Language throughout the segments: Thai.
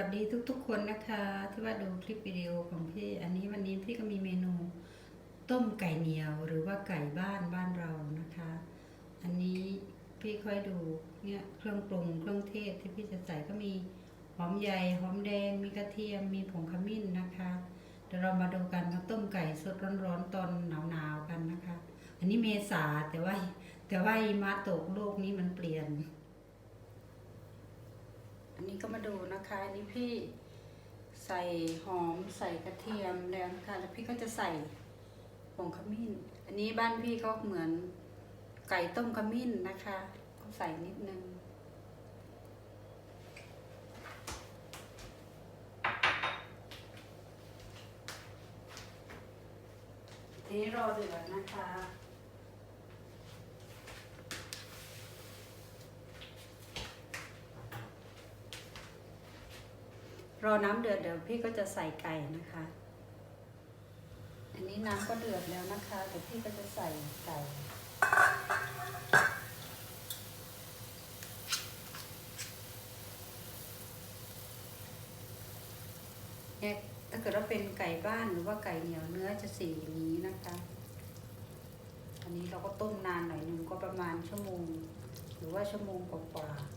วัสดีทุกๆ คนนะคะ ที่ว่าดูคลิปวิดีโอของพี่อันนี้วันนี้พี่ก็มีเมนูต้มไก่เหนียวหรือว่าไก่บ้านบ้านเรานะคะ อันนี้พี่ค่อยดูเนี่ยเครื่องปรุงเครื่องเทศที่พี่จะใส่ก็มีหอมใหญ่หอมแดงมีกระเทียมมีผงขมิ้นนะคะเดี๋ยวเรามาดูกันมาต้มไก่สดร้อนๆตอนหนาวๆกันนะคะ อันนี้เมษาแต่ว่าแต่ว่าหิมะตกโลกนี้มันเปลี่ยน อันนี้ก็มาดูนะคะอันนี้พี่ใส่หอมใส่กระเทียมแล้วนะคะแล้วพี่ก็จะใส่ผงขมิ้น อันนี้บ้านพี่ก็เหมือนไก่ต้มขมิ้นนะคะ ก็ใส่นิดนึงทีนี้รอเดือดนะคะ รอน้ำเดือดเดี๋ยวพี่ก็จะใส่ไก่นะคะ อันนี้น้ำก็เดือดแล้วนะคะเดี๋ยวพี่ก็จะใส่ไก่เนี่ยถ้าเกิดว่าเป็นไก่บ้านหรือว่าไก่เหนียวเนื้อจะสีอย่างนี้นะคะ อันนี้เราก็ต้มนานหน่อยหนึ่งก็ประมาณชั่วโมง หรือว่าชั่วโมงกว่าๆ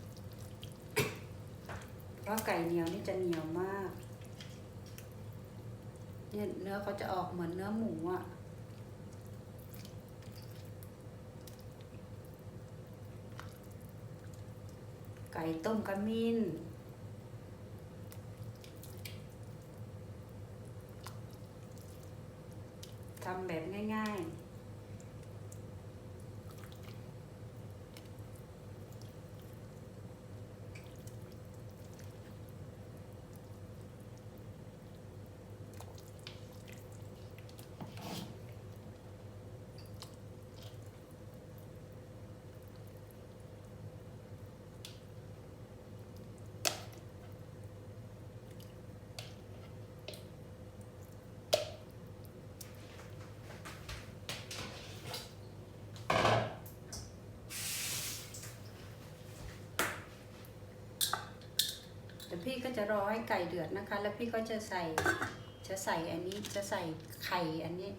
ราะไก่เหนียวนี่จะเหนียวมาก เนี่ยเนื้อเขาจะออกเหมือนเนื้อหมูอะ่ะไก่ต้มขมิ้น ทำแบบง่าย ๆ พี่ก็จะรอให้ไก่เดือดนะคะ แล้วพี่ก็จะใส่จะใส่อันนี้จะใส่ไข่อันนี้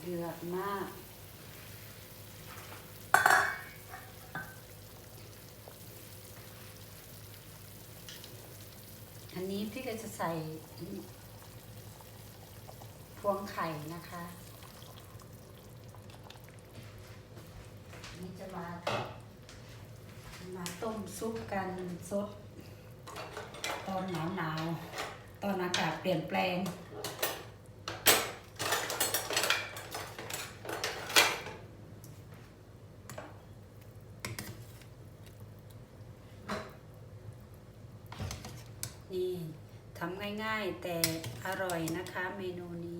เดือดมากอันนี้พี่ก็จะใส่ พวงไข่นะคะนี่จะมามาต้มซุปกันสดตอนหนาวหนาวๆตอนอากาศเปลี่ยนแปลง นี่ทำง่ายๆแต่อร่อยนะคะเมนูนี้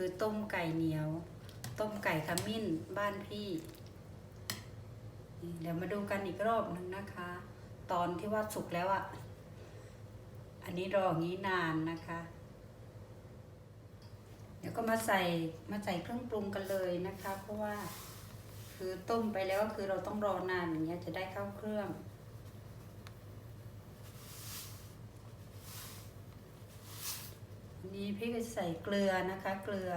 คือต้มไก่เหนียว ต้มไก่ขมิ้นบ้านพี่เดี๋ยวมาดูกันอีกรอบหนึ่งนะคะ ตอนที่ว่าสุกแล้วอะ่ะ อันนี้รออย่างนี้นานนะคะ เดี๋ยวก็มาใส่มาใส่เครื่องปรุงกันเลยนะคะ เพราะว่าคือต้มไปแล้วก็คือเราต้องรอนานอย่างเงี้ยจะได้เข้าเครื่อง นี้พี่ก็ใส่เกลือนะคะ เกลือ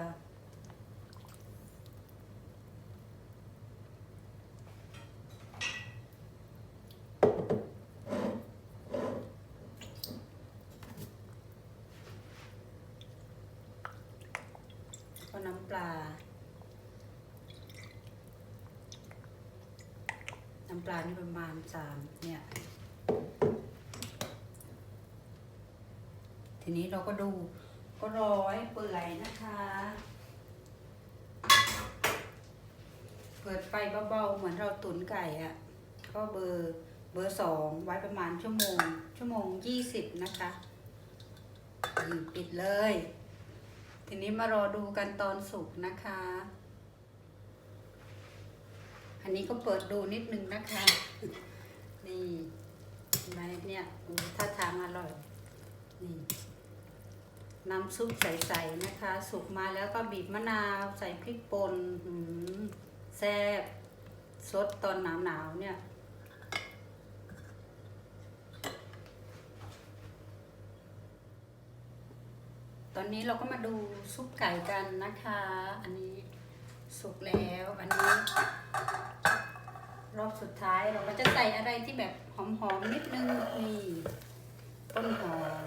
ก็น้ำปลา น้ำปลานี่ประมาณสามเนี่ยทีนี้เราก็ดู รอให้เปื่อยนะคะ เปิดไฟเบาๆ เหมือนเราตุ๋นไก่อะก็เบอร์เบอร์สองไว้ประมาณชั่วโมง ชั่วโมงยี่สิบนะคะปิดเลย ทีนี้มารอดูกันตอนสุกนะคะ อันนี้ก็เปิดดูนิดนึงนะคะ นี่เห็นไหมเนี่ยอู้าทาง น้ำซุปใสๆนะคะ สุกมาแล้วก็บีบมะนาวใส่พริกป่นแซ่บสดตอนหนาวๆเนี่ยตอนนี้เราก็มาดูซุปไก่กันนะคะ อันนี้สุกแล้ว อันนี้ รอบสุดท้ายเราก็จะใส่อะไรที่แบบหอมๆนิดนึงนี่ต้นหอม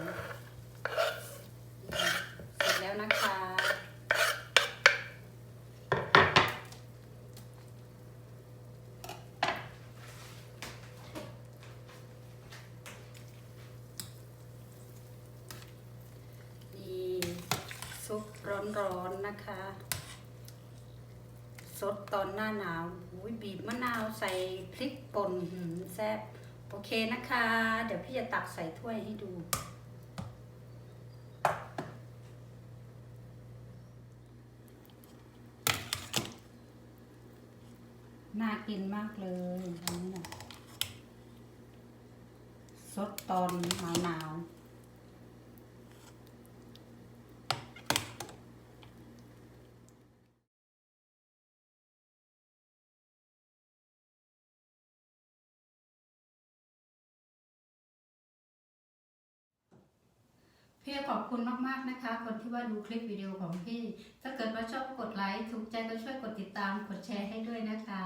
เสร็จแล้วนะคะ นี่ซุป ร้อนๆนะคะ สดตอนหน้าหนาวอุ้ยบีบมะนาวใส่พริกป่นแซ่บโอเคนะคะ เดี๋ยวพี่จะตักใส่ถ้วยให้ดู น่ากินมากเลยอันนี้นะสดตอนหนาวหนาวๆ พี่ขอบคุณมากๆนะคะ คนที่ว่าดูคลิปวิดีโอของพี่ ถ้าเกิดว่าชอบกดไลค์ถูกใจก็ช่วยกดติดตามกดแชร์ให้ด้วยนะคะ